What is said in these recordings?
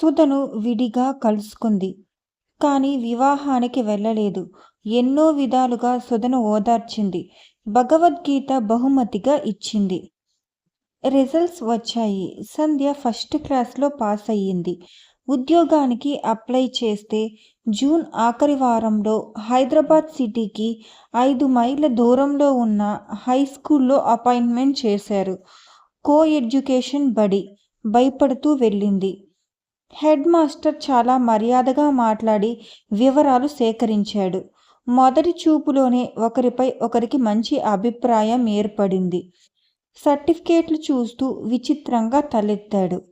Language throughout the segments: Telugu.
సుధను విడిగా కలుసుకుంది. కానీ వివాహానికి వెళ్ళలేదు. ఎన్నో విధాలుగా సుధను ఓదార్చింది. భగవద్గీత బహుమతిగా ఇచ్చింది. రిజల్ట్స్ వచ్చాయి. సంధ్య ఫస్ట్ క్లాస్లో పాస్ అయ్యింది. ఉద్యోగానికి అప్లై చేస్తే జూన్ ఆఖరి వారంలో హైదరాబాద్ సిటీకి ఐదు మైళ్ళ దూరంలో ఉన్న హై స్కూల్లో అపాయింట్మెంట్ చేశారు. కో ఎడ్యుకేషన్ బడి భయపడుతూ వెళ్ళింది. హెడ్ మాస్టర్ చాలా మర్యాదగా మాట్లాడి వివరాలు సేకరించాడు. మొదటి చూపులోనే ఒకరిపై ఒకరికి మంచి అభిప్రాయం ఏర్పడింది. సర్టిఫికేట్లు చూస్తూ విచిత్రంగా తలెత్తాడు.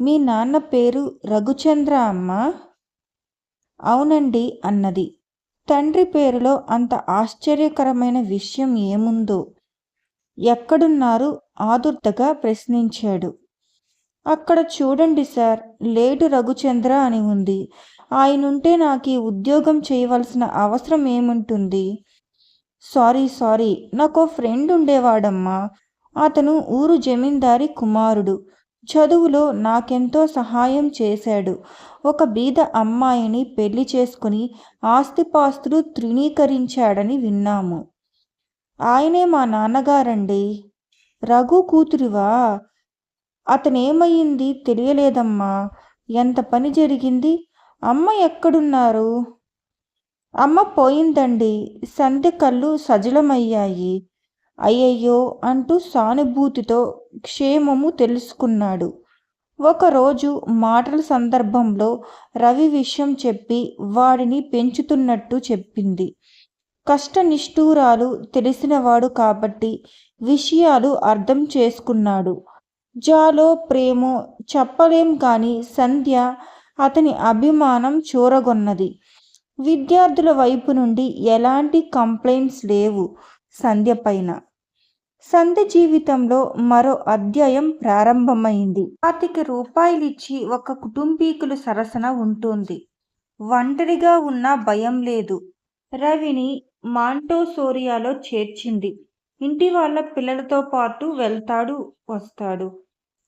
మీ నాన్న పేరు రఘుచంద్ర అమ్మ? అవునండి అన్నది. తండ్రి పేరులో అంత ఆశ్చర్యకరమైన విషయం ఏముందో? ఎక్కడున్నారు? ఆదుర్తగా ప్రశ్నించాడు. అక్కడ చూడండి సార్ లేటు రఘుచంద్ర అని ఉంది. ఆయనుంటే నాకు ఈ ఉద్యోగం చేయవలసిన అవసరం ఏముంటుంది? సారీ సారీ నాకు ఫ్రెండ్ ఉండేవాడమ్మా. అతను ఊరు జమీందారి కుమారుడు. చదువులో నాకెంతో సహాయం చేశాడు. ఒక బీద అమ్మాయిని పెళ్ళి చేసుకుని ఆస్తిపాస్తులు తృణీకరించాడని విన్నాము. ఆయనే మా నాన్నగారండి. రఘు కూతురివా? అతనేమయ్యింది తెలియలేదమ్మా. ఎంత పని జరిగింది? అమ్మ ఎక్కడున్నారు? అమ్మ పోయిందండి. సంధ్య కళ్ళు సజలమయ్యాయి. అయ్యయ్యో అంటూ సానుభూతితో క్షేమము తెలుసుకున్నాడు. ఒకరోజు మాటల సందర్భంలో రవి విషయం చెప్పి వాడిని పెంచుతున్నట్టు చెప్పింది. కష్టనిష్ఠూరాలు తెలిసినవాడు కాబట్టి విషయాలు అర్థం చేసుకున్నాడు. జాలో ప్రేమో చెప్పలేం కానీ సంధ్య అతని అభిమానం చూరగొన్నది. విద్యార్థుల వైపు నుండి ఎలాంటి కంప్లైంట్స్ లేవు సంధ్య పైన. సంధ్య జీవితంలో మరో అధ్యాయం ప్రారంభమైంది. పాతిక రూపాయలిచ్చి ఒక కుటుంబీకులు సరసన ఉంటుంది. ఒంటరిగా ఉన్న భయం లేదు. రవిని మాంటోసోరియాలో చేర్చింది. ఇంటి వాళ్ళ పిల్లలతో పాటు వెళ్తాడు వస్తాడు.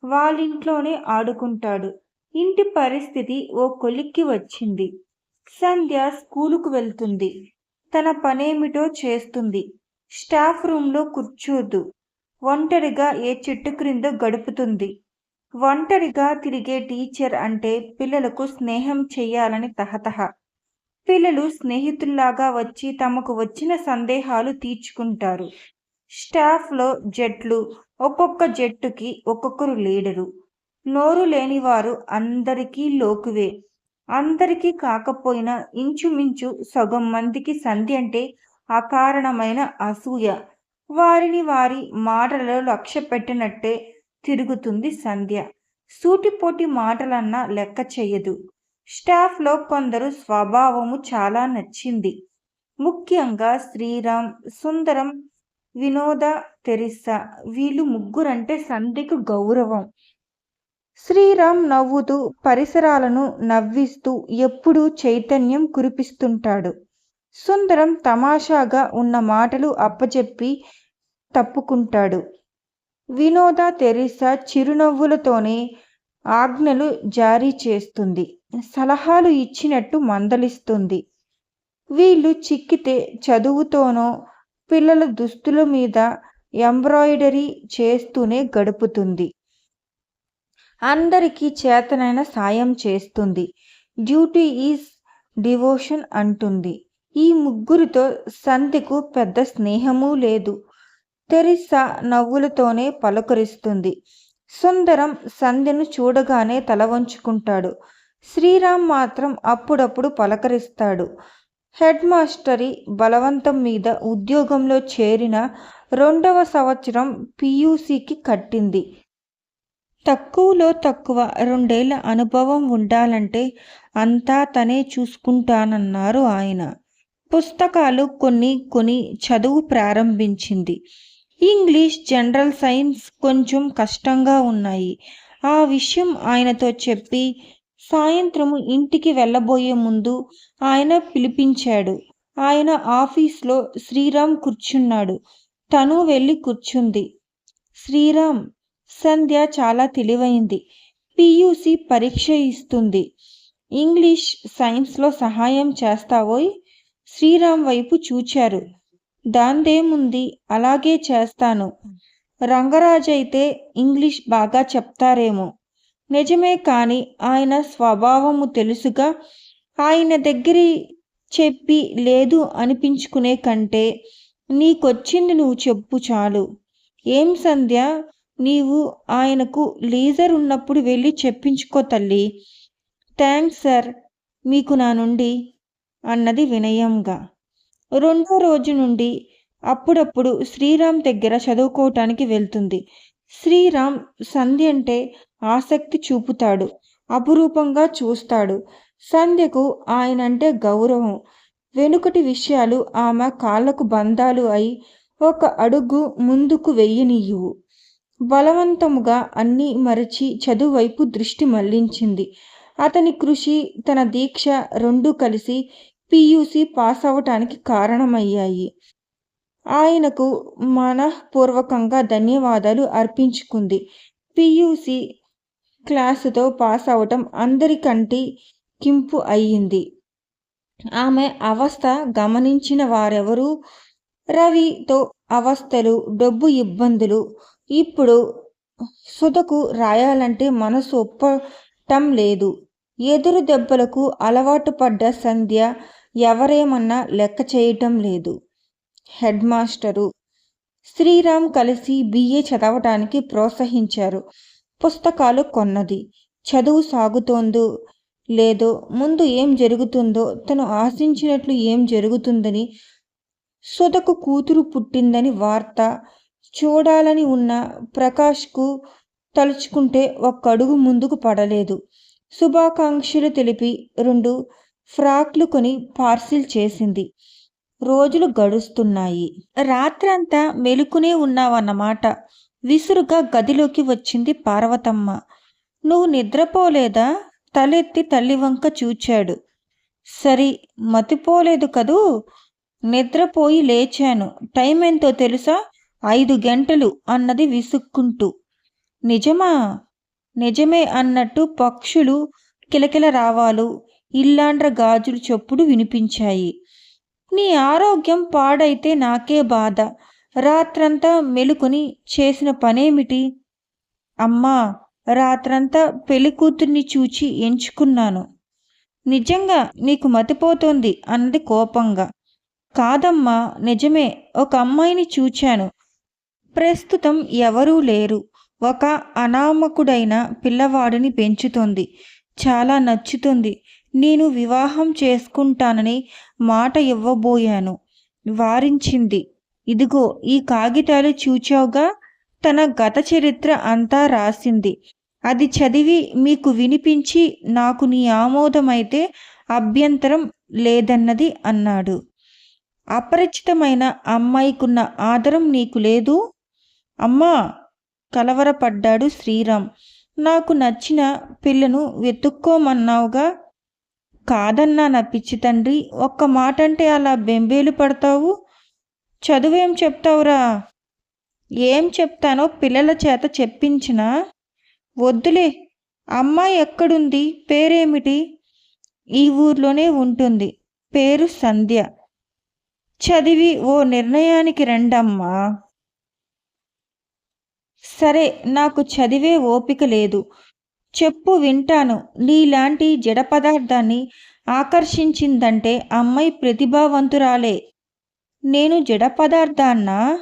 వాళ్ళింట్లోనే ఆడుకుంటాడు. ఇంటి పరిస్థితి ఓ కొలిక్కి వచ్చింది. సంధ్య స్కూలుకు వెళ్తుంది. తన పనేమిటో చేస్తుంది. స్టాఫ్ రూమ్లో కూర్చోదు. ఒంటరిగా ఏ చెట్టు క్రింద గడుపుతుంది. ఒంటరిగా తిరిగే టీచర్ అంటే పిల్లలకు స్నేహం చెయ్యాలని తహతహ. పిల్లలు స్నేహితుల్లాగా వచ్చి తమకు వచ్చిన సందేహాలు తీర్చుకుంటారు. స్టాఫ్లో జట్లు ఒక్కొక్క జట్టుకి ఒక్కొక్కరు లీడరు. నోరు లేనివారు అందరికీ లోకువే. అందరికీ కాకపోయినా ఇంచుమించు సగం మందికి సంధి అంటే అకారణమైన అసూయ. వారిని వారి మాటలలో లక్ష్య పెట్టినట్టే తిరుగుతుంది సంధ్య. సూటిపోటి మాటలన్నా లెక్క చెయ్యదు స్టాఫ్లో కొందరు స్వభావము చాలా నచ్చింది. ముఖ్యంగా శ్రీరామ్ సుందరం వినోద తెరిస్సా వీళ్ళు ముగ్గురంటే సంధ్యకు గౌరవం. శ్రీరామ్ నవ్వుతూ పరిసరాలను నవ్విస్తూ ఎప్పుడూ చైతన్యం కురిపిస్తుంటాడు. సుందరం తమాషాగా ఉన్న మాటలు అప్పచెప్పి తప్పుకుంటాడు. వినోద తెరిసా చిరునవ్వులతోనే ఆజ్ఞలు జారీ చేస్తుంది. సలహాలు ఇచ్చినట్టు మందలిస్తుంది. వీళ్ళు చిక్కితే చదువుతోనో పిల్లల దుస్తుల మీద ఎంబ్రాయిడరీ చేస్తూనే గడుపుతుంది. అందరికీ చేతనైన సాయం చేస్తుంది. డ్యూటీ ఈజ్ డివోషన్ అంటుంది. ఈ ముగ్గురితో సంధ్యకు పెద్ద స్నేహమూ లేదు. తెరిసా నవ్వులతోనే పలకరిస్తుంది. సుందరం సంధ్యను చూడగానే తల వంచుకుంటాడు. శ్రీరామ్ మాత్రం అప్పుడప్పుడు పలకరిస్తాడు. హెడ్ మాస్టరి బలవంతం మీద ఉద్యోగంలో చేరిన రెండవ సంవత్సరం పియూసీకి కట్టింది. తక్కువలో తక్కువ రెండేళ్ళ అనుభవం ఉండాలంటే అంతా తనే చూసుకుంటానన్నారు ఆయన. పుస్తకాలు కొన్ని కొని చదువు ప్రారంభించింది. ఇంగ్లీష్ జనరల్ సైన్స్ కొంచెం కష్టంగా ఉన్నాయి. ఆ విషయం ఆయనతో చెప్పి సాయంత్రము ఇంటికి వెళ్ళబోయే ముందు ఆయన పిలిపించాడు. ఆయన ఆఫీస్లో శ్రీరామ్ కూర్చున్నాడు. తను వెళ్ళి కూర్చుంది. శ్రీరామ్ సంధ్య చాలా తెలివైంది. పియూసి పరీక్ష ఇస్తుంది. ఇంగ్లీష్ సైన్స్లో సహాయం చేస్తావోయ్? శ్రీరామ్ వైపు చూచారు. దాందేముంది? అలాగే చేస్తాను. రంగరాజైతే ఇంగ్లీష్ బాగా చెప్తారేమో. నిజమే కాని ఆయన స్వభావము తెలుసుగా ఆయన దగ్గరి చెప్పి లేదు అనిపించుకునే కంటే నీకొచ్చింది నువ్వు చెప్పు చాలు. ఏం సంధ్య? నీవు ఆయనకు లీజర్ ఉన్నప్పుడు వెళ్ళి చెప్పించుకో తల్లి. థ్యాంక్స్ సార్ మీకు నా నుండి అన్నది వినయంగా. రెండో రోజు నుండి అప్పుడప్పుడు శ్రీరామ్ దగ్గర చదువుకోవటానికి వెళ్తుంది. శ్రీరామ్ సంధ్య అంటే ఆసక్తి చూపుతాడు. అపురూపంగా చూస్తాడు. సంధ్యకు ఆయన అంటే గౌరవం. వెనుకటి విషయాలు ఆమె కాళ్ళకు బంధాలు అయి ఒక అడుగు ముందుకు వెయ్యనియ్యవు బలవంతముగా అన్నీ మరచి చదువువైపు దృష్టి మళ్ళించింది అతని కృషి తన దీక్ష రెండూ కలిసి పియూసి పాస్ అవటానికి కారణమయ్యాయి. ఆయనకు మనఃపూర్వకంగా ధన్యవాదాలు అర్పించుకుంది. పియూసి క్లాసుతో పాస్ అవటం అందరికంటి కింపు అయ్యింది. ఆమె అవస్థ గమనించిన వారెవరూ? రవితో అవస్థలు డబ్బు ఇబ్బందులు. ఇప్పుడు సుధకు రాయాలంటే మనసు ఒప్పటం లేదు. ఎదురు దెబ్బలకు అలవాటు పడ్డ సంధ్య ఎవరేమన్నా లెక్క చేయటం లేదు. హెడ్ మాస్టరు శ్రీరామ్ కలిసి బిఏ చదవటానికి ప్రోత్సహించారు. పుస్తకాలు కొన్నది. చదువు సాగుతోందో లేదో ముందు ఏం జరుగుతుందో తను ఆశించినట్లు ఏం జరుగుతుందని సుధకు కూతురు పుట్టిందని వార్త చూడాలని ఉన్న ప్రకాష్కు తలుచుకుంటే ఒక్కడుగు ముందుకు పడలేదు. శుభాకాంక్షలు తెలిపి రెండు ఫ్రాక్లు కొని పార్సిల్ చేసింది. రోజులు గడుస్తున్నాయి. రాత్రంతా మెలుకునే ఉన్నావన్నమాట. విసురుగా గదిలోకి వచ్చింది పార్వతమ్మ. నువ్వు నిద్రపోలేదా? తలెత్తి తల్లి వంక చూచాడు. సరి మతిపోలేదు కదూ? నిద్రపోయి లేచాను. టైం ఎంతో తెలుసా? ఐదు గంటలు అన్నది విసుక్కుంటూ. నిజమా? నిజమే అన్నట్టు పక్షులు కిలకిల రావాలు ఇల్లాండ్ర గాజులు చొప్పుడు వినిపించాయి. నీ ఆరోగ్యం పాడైతే నాకే బాధ. రాత్రంతా మెలుకుని చేసిన పనేమిటి? అమ్మా రాత్రంతా పెళ్ళి కూతుర్ని చూచి ఎంచుకున్నాను. నిజంగా నీకు మతిపోతోంది అన్నది కోపంగా. కాదమ్మా నిజమే ఒక అమ్మాయిని చూచాను. ప్రస్తుతం ఎవరూ లేరు. ఒక అనామకుడైన పిల్లవాడిని పెంచుతోంది. చాలా నచ్చుతుంది. నేను వివాహం చేసుకుంటానని మాట ఇవ్వబోయాను. వారించింది. ఇదిగో ఈ కాగితాలు చూచావుగా? తన గత చరిత్ర అంతా రాసింది. అది చదివి మీకు వినిపించి నాకు నీ ఆమోదమైతే అభ్యంతరం లేదన్నది అన్నాడు. అపరిచితమైన అమ్మాయికున్న ఆదరం నీకు లేదు? అమ్మా! కలవరపడ్డాడు శ్రీరామ్. నాకు నచ్చిన పిల్లను వెతుక్కోమన్నావుగా? కాదన్నా నా పిచ్చి తండ్రి ఒక్క మాట అంటే అలా బెంబేలు పడతావు? చదువేం చెప్తావురా? ఏం చెప్తానో పిల్లల చేత చెప్పించినా? వద్దులే అమ్మాయి ఎక్కడుంది? పేరేమిటి? ఈ ఊర్లోనే ఉంటుంది. పేరు సంధ్య. చదివి ఓ నిర్ణయానికి రండమ్మా. సరే నాకు చదివే ఓపిక లేదు. చెప్పు వింటాను. నీలాంటి జడ పదార్థాన్ని ఆకర్షించిందంటే అమ్మాయి ప్రతిభావంతురాలే. నేను జడ పదార్థాన్నా?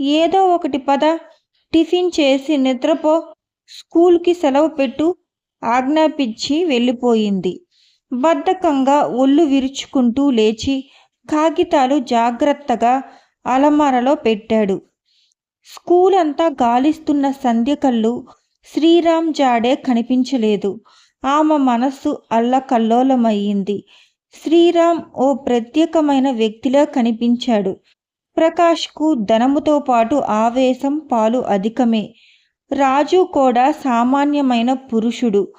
ఏదో ఒకటి పద. టిఫిన్ చేసి నిద్రపో. స్కూల్కి సెలవు పెట్టు. ఆజ్ఞాపించి వెళ్ళిపోయింది. బద్ధకంగా ఒళ్ళు విరుచుకుంటూ లేచి కాగితాలు జాగ్రత్తగా అలమారలో పెట్టాడు. స్కూల్ అంతా గాలిస్తున్న సంధ్య కళ్ళు శ్రీరామ్ జాడే కనిపించలేదు. ఆమె మనస్సు అల్లకల్లోలమయ్యింది. శ్రీరామ్ ఓ ప్రత్యేకమైన వ్యక్తిలా కనిపించాడు. ప్రకాష్కు ధనముతో పాటు ఆవేశం పాలు అధికమే. రాజు కూడా సామాన్యమైన పురుషుడు.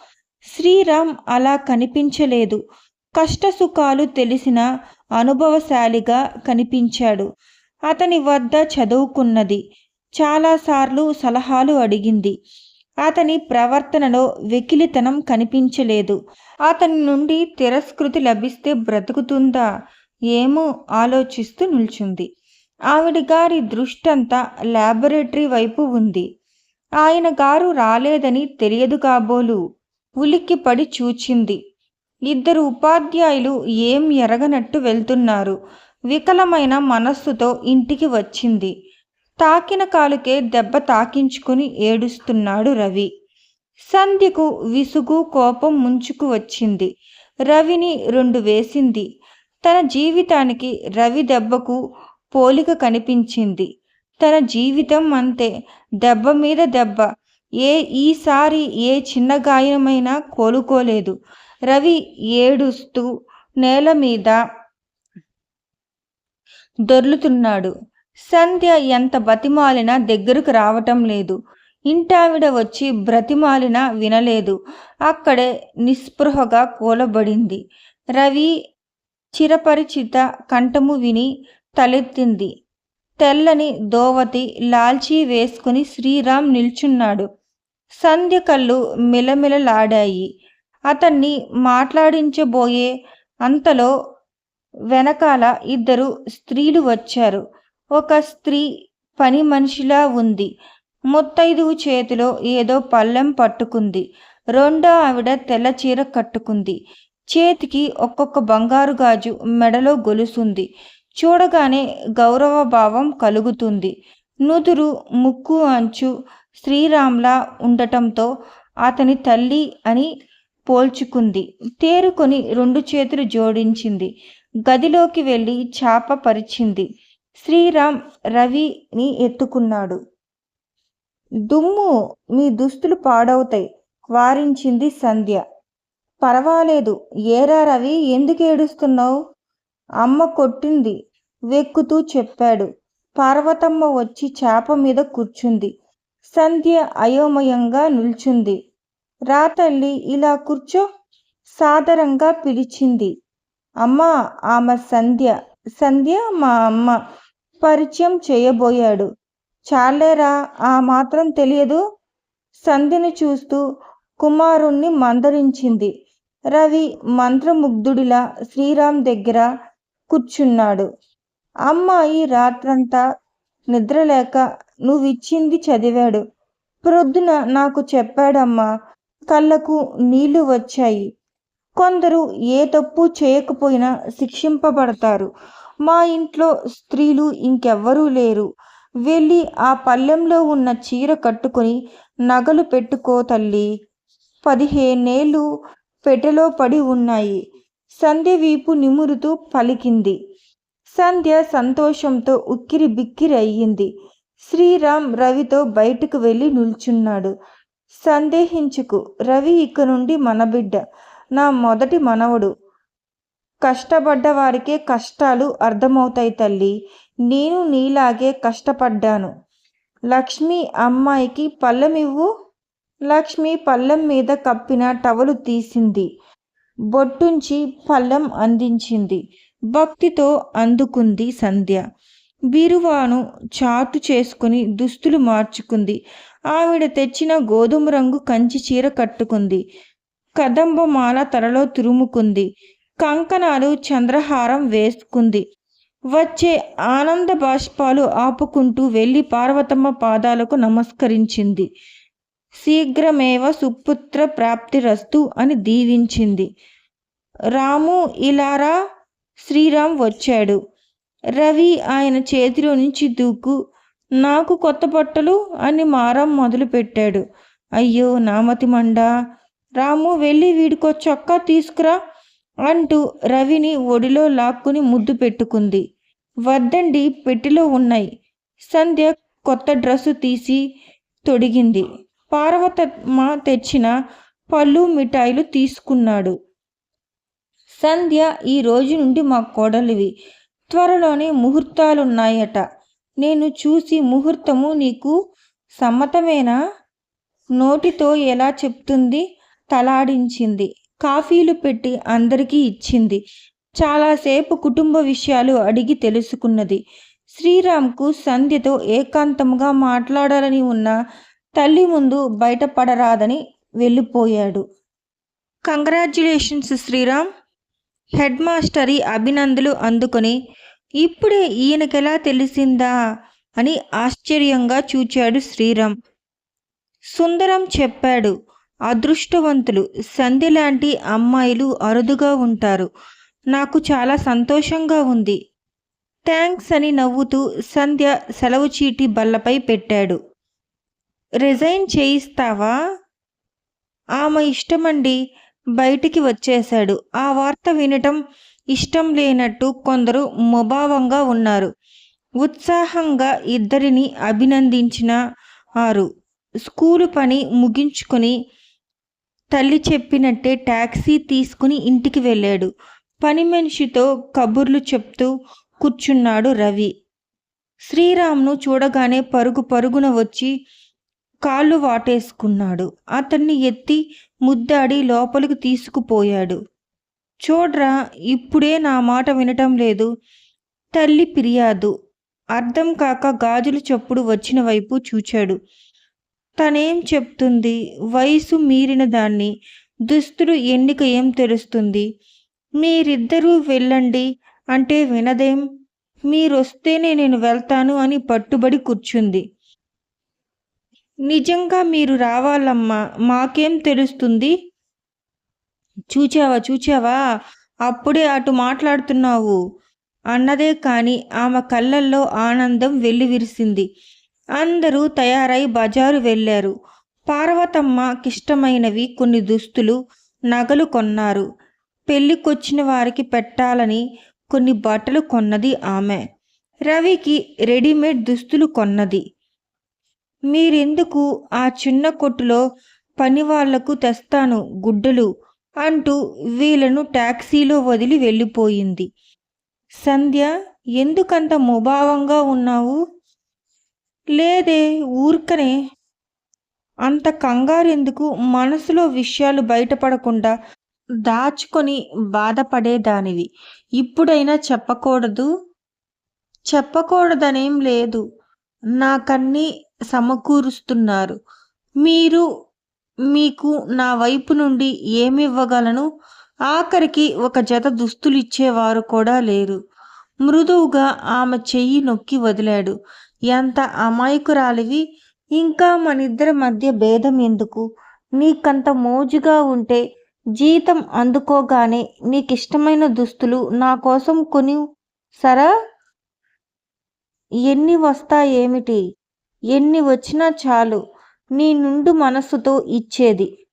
శ్రీరామ్ అలా కనిపించలేదు. కష్టసుఖాలు తెలిసిన అనుభవశాలిగా కనిపించాడు. అతని వద్ద చదువుకున్నది. చాలాసార్లు సలహాలు అడిగింది. అతని ప్రవర్తనలో వెకిలితనం కనిపించలేదు. అతని నుండి తిరస్కృతి లభిస్తే బ్రతుకుతుందా? ఏమో ఆలోచిస్తూ నిల్చుంది. ఆవిడ గారి దృష్టంతా లాబొరేటరీ వైపు ఉంది. ఆయన గారు రాలేదని తెలియదు కాబోలు. ఉలిక్కిపడి చూచింది. ఇద్దరు ఉపాధ్యాయులు ఏం ఎరగనట్టు వెళ్తున్నారు. వికలమైన మనస్సుతో ఇంటికి వచ్చింది. తాకిన కాలుకే దెబ్బ తాకించుకుని ఏడుస్తున్నాడు రవి. సంధ్యకు విసుగు కోపం ముంచుకు వచ్చింది. రవిని రెండు వేసింది. తన జీవితానికి రవి దెబ్బకు పోలిక కనిపించింది. తన జీవితం అంతే. దెబ్బ మీద దెబ్బ. ఏ ఈసారి ఏ చిన్న గాయమైనా కోలుకోలేదు. రవి ఏడుస్తూ నేల మీద దొర్లుతున్నాడు. సంధ్య ఎంత బతిమాలినా దగ్గరకు రావటం లేదు. ఇంటావిడ వచ్చి బ్రతిమాలిన వినలేదు. అక్కడే నిస్పృహగా కూలబడింది. రవి చిరపరిచిత కంఠము విని తలెత్తింది. తెల్లని దోవతి లాల్చీ వేసుకుని శ్రీరామ్ నిల్చున్నాడు. సంధ్య కళ్ళు మిలమిలలాడాయి. అతన్ని మాట్లాడించబోయే అంతలో వెనకాల ఇద్దరు స్త్రీలు వచ్చారు. ఒక స్త్రీ పని మనిషిలా ఉంది. ముత్తైదు చేతిలో ఏదో పళ్ళెం పట్టుకుంది. రెండో ఆవిడ తెల్ల చీర కట్టుకుంది. చేతికి ఒక్కొక్క బంగారు గాజు మెడలో గొలుసుంది. చూడగానే గౌరవ భావం కలుగుతుంది. నుదురు ముక్కు అంచు శ్రీరామ్లా ఉండటంతో అతని తల్లి అని పోల్చుకుంది. తేరుకొని రెండు చేతులు జోడించింది. గదిలోకి వెళ్ళి చాప పరిచింది. శ్రీరామ్ రవిని ఎత్తుకున్నాడు. దుమ్ము మీ దుస్తులు పాడవుతాయి. వారించింది సంధ్య. పర్వాలేదు ఏరా రవి ఎందుకు ఏడుస్తున్నావు? అమ్మ కొట్టింది వెక్కుతూ చెప్పాడు. పార్వతమ్మ వచ్చి చేప మీద కూర్చుంది. సంధ్య అయోమయంగా నిల్చుంది. రా తల్లి ఇలా కూర్చో. సాదరంగా పిలిచింది. అమ్మ ఆమె సంధ్య. సంధ్య మా అమ్మ. పరిచయం చేయబోయాడు. చాలేరా ఆ మాత్రం తెలియదు. సంధిని చూస్తూ కుమారుణ్ణి మందరించింది. రవి మంత్రముగ్ధుడిలా శ్రీరామ్ దగ్గర కూర్చున్నాడు. అమ్మాయి రాత్రంతా నిద్రలేక నువ్విచ్చింది చదివాడు. ప్రొద్దున నాకు చెప్పాడమ్మా కళ్ళకు నీళ్ళు వచ్చాయి. కొందరు ఏ తప్పు చేయకపోయినా శిక్షింపబడతారు. మా ఇంట్లో స్త్రీలు ఇంకెవ్వరూ లేరు. వెళ్ళి ఆ పల్లెంలో ఉన్న చీర కట్టుకొని నగలు పెట్టుకో తల్లి. పదిహేనేళ్ళు పెట్టెలో పడి ఉన్నాయి. సంధ్య వీపు నిమురుతూ పలికింది. సంధ్య సంతోషంతో ఉక్కిరి బిక్కిరి అయ్యింది. శ్రీరామ్ రవితో బయటకు వెళ్ళి నిల్చున్నాడు. సందేహించుకు రవి ఇక నుండి మన బిడ్డ నా మొదటి మనవడు. కష్టపడ్డ వారికే కష్టాలు అర్థమవుతాయి తల్లి. నేను నీలాగే కష్టపడ్డాను. లక్ష్మి అమ్మాయికి పళ్ళెమివ్వు. లక్ష్మి పళ్ళెం మీద కప్పిన టవలు తీసింది. బొట్టుంచి పళ్ళెం అందించింది. భక్తితో అందుకుంది సంధ్య. బీరువాను చాటు చేసుకుని దుస్తులు మార్చుకుంది. ఆవిడ తెచ్చిన గోధుమ రంగు కంచి చీర కట్టుకుంది. కదంబమాల తలలో తురుముకుంది. కంకణాలు చంద్రహారం వేసుకుంది. వచ్చే ఆనంద బాష్పాలు ఆపుకుంటూ వెళ్ళి పార్వతమ్మ పాదాలకు నమస్కరించింది. శీఘ్రమేవ సుపుత్ర ప్రాప్తిరస్తు అని దీవించింది. రాము ఇలారా? శ్రీరామ్ వచ్చాడు. రవి ఆయన చేతిలో నుంచి దూకు నాకు కొత్త బట్టలు అని మారం మొదలుపెట్టాడు. అయ్యో నామతి మండా రాము వెళ్ళి వీడికో చొక్కా తీసుకురా అంటూ రవిని ఒడిలో లాక్కుని ముద్దు పెట్టుకుంది. వద్దండి పెట్టిలో ఉన్నాయి. సంధ్య కొత్త డ్రెస్సు తీసి తొడిగింది. పార్వతమ్మ తెచ్చిన పళ్ళు మిఠాయిలు తీసుకున్నాడు. సంధ్య ఈ రోజు నుండి మా కోడలివి. త్వరలోనే ముహూర్తాలున్నాయట. నేను చూసి ముహూర్తము నీకు సమ్మతమేనా? నోటితో ఎలా చెప్తుంది? తలాడించింది. కాఫీలు పెట్టి అందరికీ ఇచ్చింది. చాలాసేపు కుటుంబ విషయాలు అడిగి తెలుసుకున్నది. శ్రీరామ్కు సంధ్యతో ఏకాంతంగా మాట్లాడాలని ఉన్న తల్లి ముందు బయటపడరాదని వెళ్ళిపోయాడు. కంగ్రాచ్యులేషన్స్ శ్రీరామ్! హెడ్ మాస్టరీ అభినందనలు అందుకొని ఇప్పుడే ఈయనకెలా తెలిసిందా? అని ఆశ్చర్యంగా చూచాడు శ్రీరామ్. సుందరం చెప్పాడు. అదృష్టవంతులు. సంధ్య లాంటి అమ్మాయిలు అరుదుగా ఉంటారు. నాకు చాలా సంతోషంగా ఉంది. థ్యాంక్స్ అని నవ్వుతూ సంధ్య సెలవు చీటి బల్లపై పెట్టాడు. రిజైన్ చేయిస్తావా? ఆమె ఇష్టమండి. బయటికి వచ్చేశాడు. ఆ వార్త వినటం ఇష్టం లేనట్టు కొందరు ముభావంగా ఉన్నారు. ఉత్సాహంగా ఇద్దరిని అభినందించిన ఆరు. స్కూలు పని ముగించుకొని తల్లి చెప్పినట్టే ట్యాక్సీ తీసుకుని ఇంటికి వెళ్ళాడు. పని మనిషితో కబుర్లు చెప్తూ కూర్చున్నాడు రవి. శ్రీరామ్ను చూడగానే పరుగు పరుగున వచ్చి కాళ్ళు వాటేసుకున్నాడు. అతన్ని ఎత్తి ముద్దాడి లోపలికి తీసుకుపోయాడు. చూడ్రా ఇప్పుడే నా మాట వినటం లేదు. తల్లి ఫిర్యాదు. అర్థం కాక గాజులు చప్పుడు వచ్చిన వైపు చూచాడు. తనేం చెప్తుంది? వయసు మీరిన దాన్ని. దుస్తులు ఎన్నిక ఏం తెలుస్తుంది? మీరిద్దరూ వెళ్ళండి అంటే వినదేం? మీరొస్తేనే నేను వెళ్తాను అని పట్టుబడి కూర్చుంది. నిజంగా మీరు రావాలమ్మా మాకేం తెలుస్తుంది? చూచావా చూచావా? అప్పుడే అటు మాట్లాడుతున్నావు. అన్నదే కాని ఆమె కళ్ళల్లో ఆనందం వెల్లివిరిసింది. అందరూ తయారై బజారు వెళ్ళారు. పార్వతమ్మకిష్టమైనవి కొన్ని దుస్తులు నగలు కొన్నారు. పెళ్ళికొచ్చిన వారికి పెట్టాలని కొన్ని బట్టలు కొన్నది ఆమె. రవికి రెడీమేడ్ దుస్తులు కొన్నది. మీరెందుకు ఆ చిన్న కొట్టులో పని వాళ్ళకు తెస్తాను గుడ్డలు అంటూ వీళ్ళను ట్యాక్సీలో వదిలి వెళ్ళిపోయింది. సంధ్య ఎందుకంత ముభావంగా ఉన్నావు? లేదే ఊరికనే. అంత కంగారెందుకు? మనసులో విషయాలు బయటపడకుండా దాచుకొని బాధపడేదానివి. ఇప్పుడైనా చెప్పకూడదు? చెప్పకూడదనేం లేదు. నాకన్నీ సమకూరుస్తున్నారు. మీరు మీకు నా వైపు నుండి ఏమివ్వగలను? ఆఖరికి ఒక జత దుస్తులు ఇచ్చేవారు కూడా లేరు. మృదువుగా ఆమె చెయ్యి నొక్కి వదిలాడు. ఎంత అమాయకురాలివి? ఇంకా మనిద్దరి మధ్య భేదం ఎందుకు? నీకంత మోజుగా ఉంటే జీతం అందుకోగానే నీకిష్టమైన దుస్తులు నా కోసం కొని సరా? ఎన్ని వస్తాయేమిటి? ఎన్ని వచ్చినా చాలు. నీ నుండు మనస్సుతో ఇచ్చేది.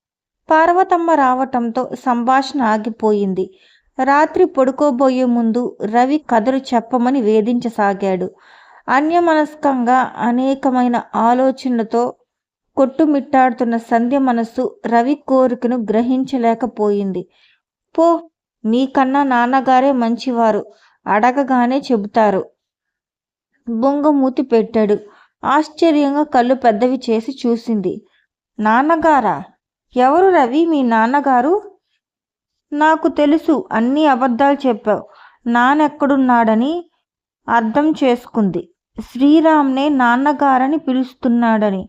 పార్వతమ్మ రావటంతో సంభాషణ ఆగిపోయింది. రాత్రి పడుకోబోయే ముందు రవి కథలు చెప్పమని వేధించసాగాడు. అన్యమనస్కంగా అనేకమైన ఆలోచనలతో కొట్టుమిట్టాడుతున్న సంధ్య మనస్సు రవి కోరికను గ్రహించలేకపోయింది. పో నీకన్నా నాన్నగారే మంచివారు. అడగగానే చెబుతారు. బొంగమూతి పెట్టాడు. ఆశ్చర్యంగా కళ్ళు పెద్దవి చేసి చూసింది. నాన్నగారా? ఎవరు రవి? మీ నాన్నగారు? నాకు తెలుసు అన్ని అబద్ధాలు చెప్పావు. నానెక్కడున్నాడని అర్థం చేసుకుంది. శ్రీరామ్నే నాన్నగారని పిలుస్తున్నాడని.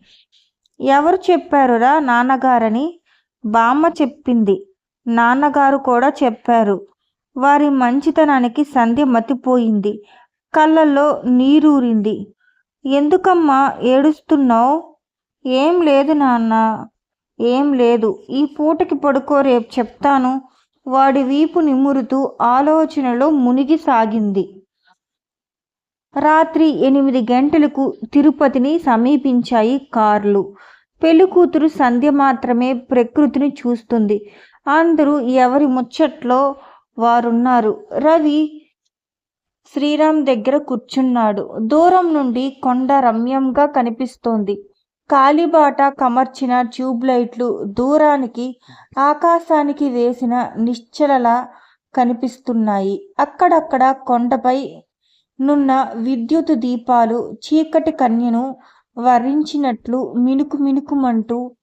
ఎవరు చెప్పారురా నాన్నగారని? బామ్మ చెప్పింది. నాన్నగారు కూడా చెప్పారు. వారి మంచితనానికి సంధ్య మతిపోయింది. కళ్ళల్లో నీరూరింది. ఎందుకమ్మా ఏడుస్తున్నావు? ఏం లేదు నాన్న. ఏం లేదు. ఈ పూటకి పడుకో రేపు చెప్తాను. వాడి వీపు నిమురుతూ ఆలోచనలో మునిగి సాగింది. రాత్రి ఎనిమిది గంటలకు తిరుపతిని సమీపించాయి కార్లు. పెళ్ళికూతురు సంధ్య మాత్రమే ప్రకృతిని చూస్తుంది. అందరూ ఎవరి ముచ్చట్లో వారున్నారు? రవి శ్రీరామ్ దగ్గర కూర్చున్నాడు. దూరం నుండి కొండ రమ్యంగా కనిపిస్తోంది. కాలిబాట కమర్చిన ట్యూబ్ లైట్లు దూరానికి ఆకాశానికి వేసిన నిశ్చలలా కనిపిస్తున్నాయి. అక్కడక్కడ కొండపై నున్న విద్యుత్ దీపాలు చీకటి కన్యను వరించినట్లు మినుకు మినుకుమంటూ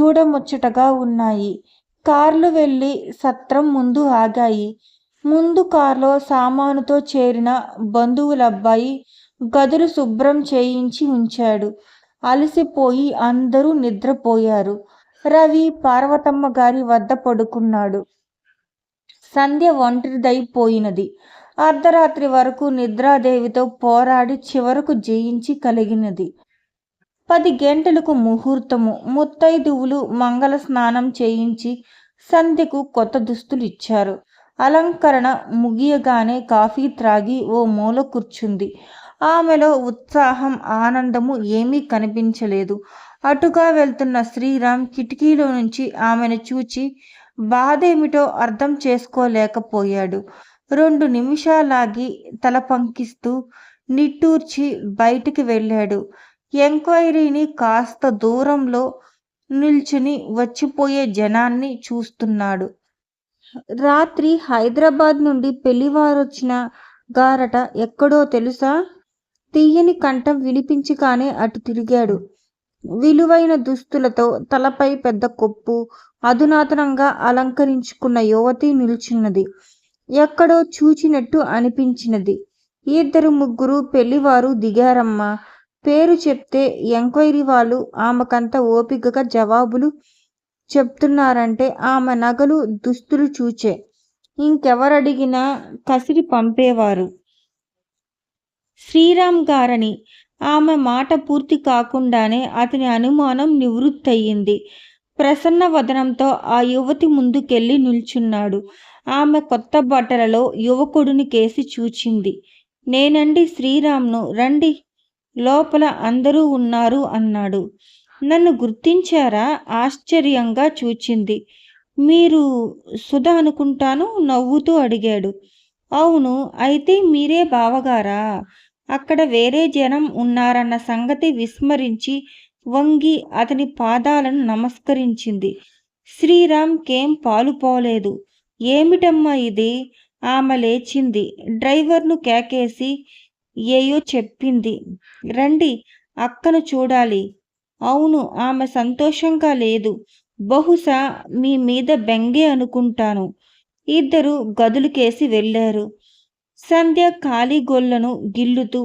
చూడముచ్చటగా ఉన్నాయి. కార్లు వెళ్ళి సత్రం ముందు ఆగాయి. ముందు కారులో సామానుతో చేరిన బంధువులబ్బాయి గదులు శుభ్రం చేయించి ఉంచాడు. అలసిపోయి అందరూ నిద్రపోయారు. రవి పార్వతమ్మ గారి వద్ద పడుకున్నాడు. సంధ్య ఒంటరిదైపోయినది. అర్ధరాత్రి వరకు నిద్రాదేవితో పోరాడి చివరకు జయించి కలిగినది. పది గంటలకు ముహూర్తము. ముత్తైదువులు మంగళ స్నానం చేయించి సంధ్యకు కొత్త దుస్తులు ఇచ్చారు. అలంకరణ ముగియగానే కాఫీ త్రాగి ఓ మూల కూర్చుంది. ఆమెలో ఉత్సాహం ఆనందము ఏమీ కనిపించలేదు. అటుగా వెళ్తున్న శ్రీరామ్ కిటికీలో నుంచి ఆమెను చూచి బాధేమిటో అర్థం చేసుకోలేకపోయాడు. రెండు నిమిషాలాగి తల పంకిస్తూ నిట్టూర్చి బయటికి వెళ్ళాడు. ఎంక్వైరీని కాస్త దూరంలో నిల్చుని వచ్చిపోయే జనాన్ని చూస్తున్నాడు. రాత్రి హైదరాబాద్ నుండి పెళ్ళివారొచ్చిన గారట ఎక్కడో తెలుసా? తీయని కంఠం వినిపించగానే అటు తిరిగాడు. విలువైన దుస్తులతో తలపై పెద్ద కొప్పు అధునాతనంగా అలంకరించుకున్న యువతి నిల్చున్నది. ఎక్కడో చూచినట్టు అనిపించినది. ఇద్దరు ముగ్గురు పెళ్ళివారు దిగారమ్మా పేరు చెప్తే ఎంక్వైరీ వాళ్ళు ఆమెకంత ఓపికగా జవాబులు చెప్తున్నారంటే ఆమె నగలు దుస్తులు చూచే. ఇంకెవరడిగినా కసిరి పంపేవారు. శ్రీరామ్ గారని ఆమె మాట పూర్తి కాకుండానే అతని అనుమానం నివృత్తయింది ప్రసన్న వదనంతో ఆ యువతి ముందుకెళ్ళి నిల్చున్నాడు. ఆమె కొత్త బట్టలలో యువకుడిని కేసి చూచింది. నేనండి శ్రీరామ్ను రండి. లోపల అందరూ ఉన్నారు అన్నాడు. నన్ను గుర్తించారా? ఆశ్చర్యంగా చూచింది. మీరు సుధ అనుకుంటాను నవ్వుతూ అడిగాడు. అవును అయితే మీరే బావగారా? అక్కడ వేరే జనం ఉన్నారన్న సంగతి విస్మరించి వంగి అతని పాదాలను నమస్కరించింది. శ్రీరామ్ కేం పాలు పోలేదు. ఏమిటమ్మా ఇది? ఆమె లేచింది. డ్రైవర్ను కేకేసి ఏయో చెప్పింది. రండి అక్కను చూడాలి. అవును ఆమె సంతోషంగా లేదు. బహుశా మీ మీద బెంగే అనుకుంటాను. ఇద్దరు గదులుకేసి వెళ్ళారు. సంధ్య ఖాళీ గొల్లను గిల్లుతూ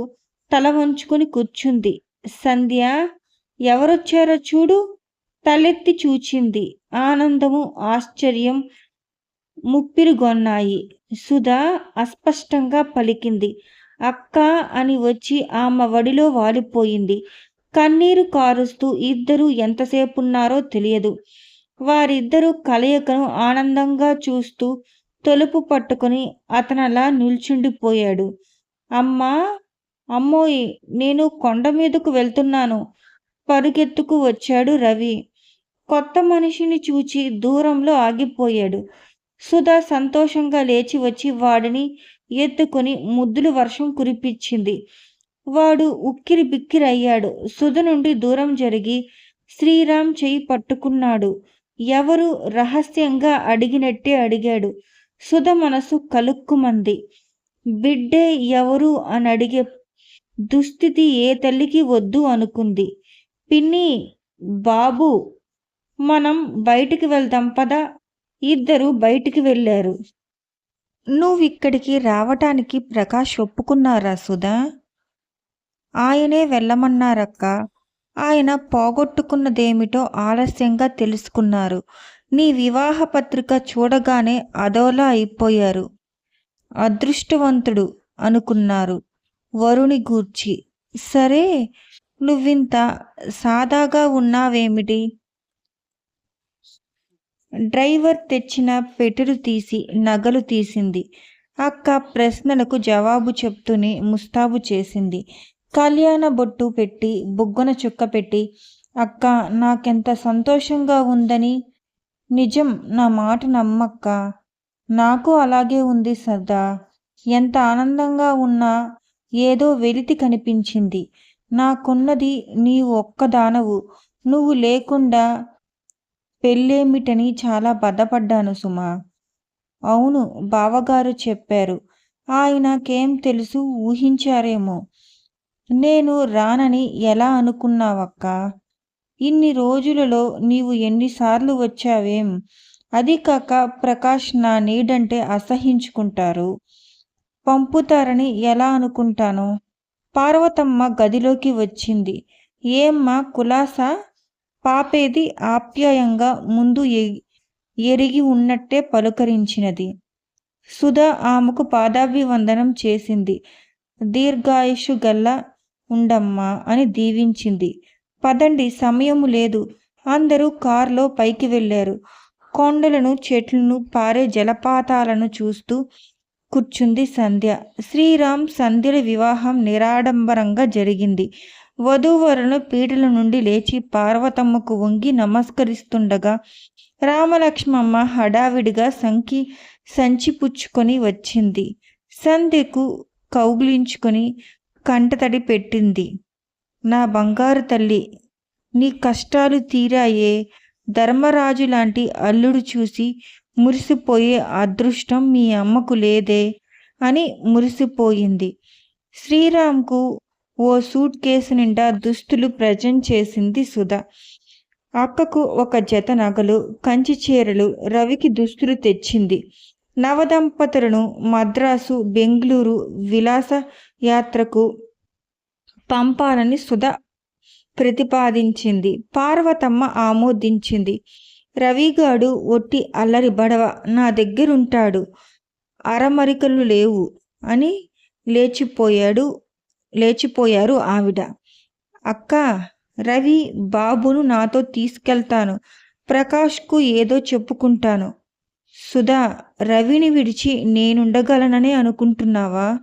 తల వంచుకొని కూర్చుంది. సంధ్య ఎవరొచ్చారో చూడు. తలెత్తి చూచింది. ఆనందము ఆశ్చర్యం ముప్పిరుగొన్నాయి సుధా అస్పష్టంగా పలికింది. అక్క అని వచ్చి ఆమె వడిలో వాలిపోయింది. కన్నీరు కారుస్తూ ఇద్దరూ ఎంతసేపున్నారో తెలియదు. వారిద్దరూ కలయికను ఆనందంగా చూస్తూ తలుపు పట్టుకుని అతనలా నిల్చుండిపోయాడు. అమ్మా అమ్మోయ్ నేను కొండ మీదకు వెళ్తున్నాను. పరుగెత్తుకు వచ్చాడు రవి. కొత్త మనిషిని చూచి దూరంలో ఆగిపోయాడు. సుధా సంతోషంగా లేచి వచ్చి వాడిని ఎత్తుకొని ముద్దులు వర్షం కురిపించింది. వాడు ఉక్కిరి బిక్కిరయ్యాడు. సుధ నుండి దూరం జరిగి శ్రీరామ్ చెయ్యి పట్టుకున్నాడు. ఎవరు రహస్యంగా అడిగినట్టే అడిగాడు. సుధ మనసు కలుక్కుమంది. బిడ్డే ఎవరు అని అడిగే దుస్థితి ఏ తల్లికి వద్దు అనుకుంది. పిన్ని బాబు మనం బయటికి వెళ్దాం పదా. ఇద్దరు బయటికి వెళ్ళారు. నువ్విక్కడికి రావటానికి ప్రకాష్ ఒప్పుకున్నారా సుధా? ఆయనే వెళ్ళమన్నారక్క. ఆయన పోగొట్టుకున్నదేమిటో ఆలస్యంగా తెలుసుకున్నారు. నీ వివాహ పత్రిక చూడగానే అదోలా అయిపోయారు. అదృష్టవంతుడు అనుకున్నారు వరుణి గూర్చి. సరే నువ్వింత సాదాగా ఉన్నావేమిటి? డ్రైవర్ తెచ్చిన పెటరు తీసి నగలు తీసింది. అక్క ప్రశ్నలకు జవాబు చెప్తూనే ముస్తాబు చేసింది. కళ్యాణ బొట్టు పెట్టి బుగ్గన చుక్క పెట్టి అక్క నాకెంత సంతోషంగా ఉందని? నిజం నా మాట నమ్మక్క. నాకు అలాగే ఉంది సర్దా. ఎంత ఆనందంగా ఉన్నా ఏదో వెలితి కనిపించింది. నాకున్నది నీవు ఒక్కదానవు. నువ్వు లేకుండా పెళ్ళేమిటని చాలా బాధపడ్డాను సుమా. అవును బావగారు చెప్పారు. ఆయనకేం తెలుసు? ఊహించారేమో. నేను రానని ఎలా అనుకున్నావక్క? ఇన్ని రోజులలో నీవు ఎన్నిసార్లు వచ్చావేం? అది కాక ప్రకాష్ నా నీడంటే అసహించుకుంటారు. పంపుతారని ఎలా అనుకుంటాను? పార్వతమ్మ గదిలోకి వచ్చింది. ఏమ్మా కులాసా? పాపేది ఆప్యాయంగా ముందు ఎరిగి ఉన్నట్టే పలుకరించినది. సుధా ఆమెకు పాదాభివందనం చేసింది. దీర్ఘాయుషు గల్ల ఉండమ్మా అని దీవించింది. పదండి సమయము లేదు. అందరూ కారులో పైకి వెళ్ళారు. కొండలను చెట్లను పారే జలపాతాలను చూస్తూ కూర్చుంది సంధ్య. శ్రీరామ్ సంధ్యల వివాహం నిరాడంబరంగా జరిగింది. వధూవరులు పీటల నుండి లేచి పార్వతమ్మకు వంగి నమస్కరిస్తుండగా రామలక్ష్మమ్మ హడావిడిగా సంకి సంచి పుచ్చుకొని వచ్చింది. సంధ్యకు కౌగిలించుకొని కంటతడి పెట్టింది. నా బంగారు తల్లి నీ కష్టాలు తీరాయే. ధర్మరాజు లాంటి అల్లుడు చూసి మురిసిపోయే అదృష్టం మీ అమ్మకు లేదే అని మురిసిపోయింది. శ్రీరామ్కు ఓ సూట్ కేసు నిండా దుస్తులు ప్రజెంట్ చేసింది సుధా. అక్కకు ఒక జత నగలు కంచి చీరలు రవికి దుస్తులు తెచ్చింది. నవదంపతులను మద్రాసు బెంగళూరు విలాస యాత్రకు పంపాలని సుధ ప్రతిపాదించింది. పార్వతమ్మ ఆమోదించింది. రవిగాడు ఒట్టి అల్లరి బడవ నా దగ్గరుంటాడు. అరమరికలు లేవు అని లేచిపోయాడు. లేచిపోయారు ఆవిడ. అక్క రవి బాబును నాతో తీసుకెళ్తాను. ప్రకాష్కు ఏదో చెప్పుకుంటాను. సుధా రవిని విడిచి నేనుండగలనని అనుకుంటున్నావా?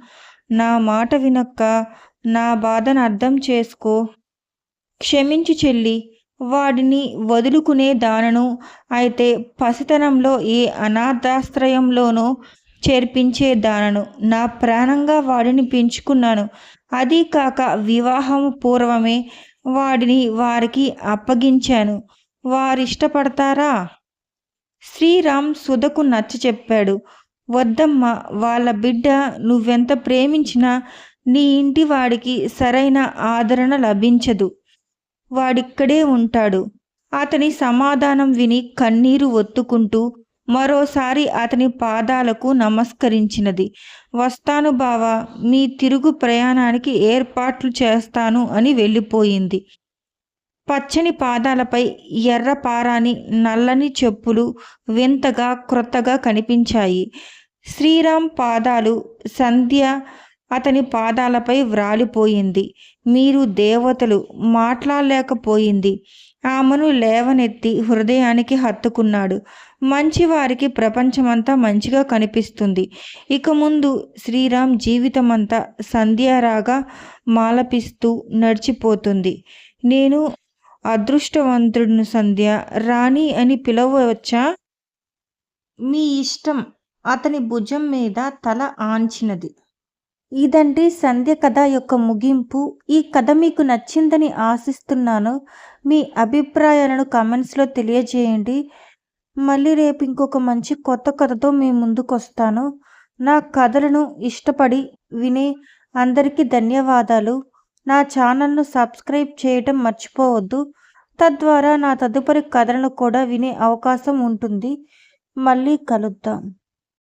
నా మాట వినక్క నా బాధను అర్థం చేసుకో. క్షమించు చెల్లి వాడిని వదులుకునే దానను అయితే పసితనంలో ఏ అనాథాశ్రయంలోనో చేర్పించే దానను. నా ప్రాణంగా వాడిని పెంచుకున్నాను. అదీ కాక వివాహం పూర్వమే వాడిని వారికి అప్పగించాను. వారిష్టపడతారా? శ్రీరామ్ సుధకు నచ్చ చెప్పాడు. వద్దమ్మ వాళ్ళ బిడ్డ నువ్వెంత ప్రేమించినా నీ ఇంటి వాడికి సరైన ఆదరణ లభించదు. వాడిక్కడే ఉంటాడు. అతని సమాధానం విని కన్నీరు ఒత్తుకుంటూ మరోసారి అతని పాదాలకు నమస్కరించినది. వస్తాను బావా మీ తిరుగు ప్రయాణానికి ఏర్పాట్లు చేస్తాను అని వెళ్ళిపోయింది. పచ్చని పాదాలపై ఎర్రపారాని నల్లని చెప్పులు వింతగా క్రొత్తగా కనిపించాయి. శ్రీరామ్ పాదాలు సంధ్య అతని పాదాలపై వ్రాలిపోయింది. మీరు దేవతలు మాట్లాడలేకపోయింది. ఆమెను లేవనెత్తి హృదయానికి హత్తుకున్నాడు. మంచివారికి ప్రపంచమంతా మంచిగా కనిపిస్తుంది. ఇక ముందు శ్రీరామ్ జీవితమంతా సంధ్యారాగా మాలపిస్తూ నడిచిపోతుంది. నేను అదృష్టవంతుడిని సంధ్య. రాణి అని పిలవవచ్చా? మీ ఇష్టం. అతని భుజం మీద తల ఆంచినది. ఇదండి సంధ్య కథ యొక్క ముగింపు. ఈ కథ మీకు నచ్చిందని ఆశిస్తున్నాను. మీ అభిప్రాయాలను కమెంట్స్లో తెలియజేయండి. మళ్ళీ రేపు ఇంకొక మంచి కొత్త కథతో మీ ముందుకు వస్తాను నా కథలను ఇష్టపడి వినే అందరికీ ధన్యవాదాలు. నా ఛానల్ను సబ్స్క్రైబ్ చేయటం మర్చిపోవద్దు. తద్వారా నా తదుపరి కథలను కూడా వినే అవకాశం ఉంటుంది. మళ్ళీ కలుద్దాం.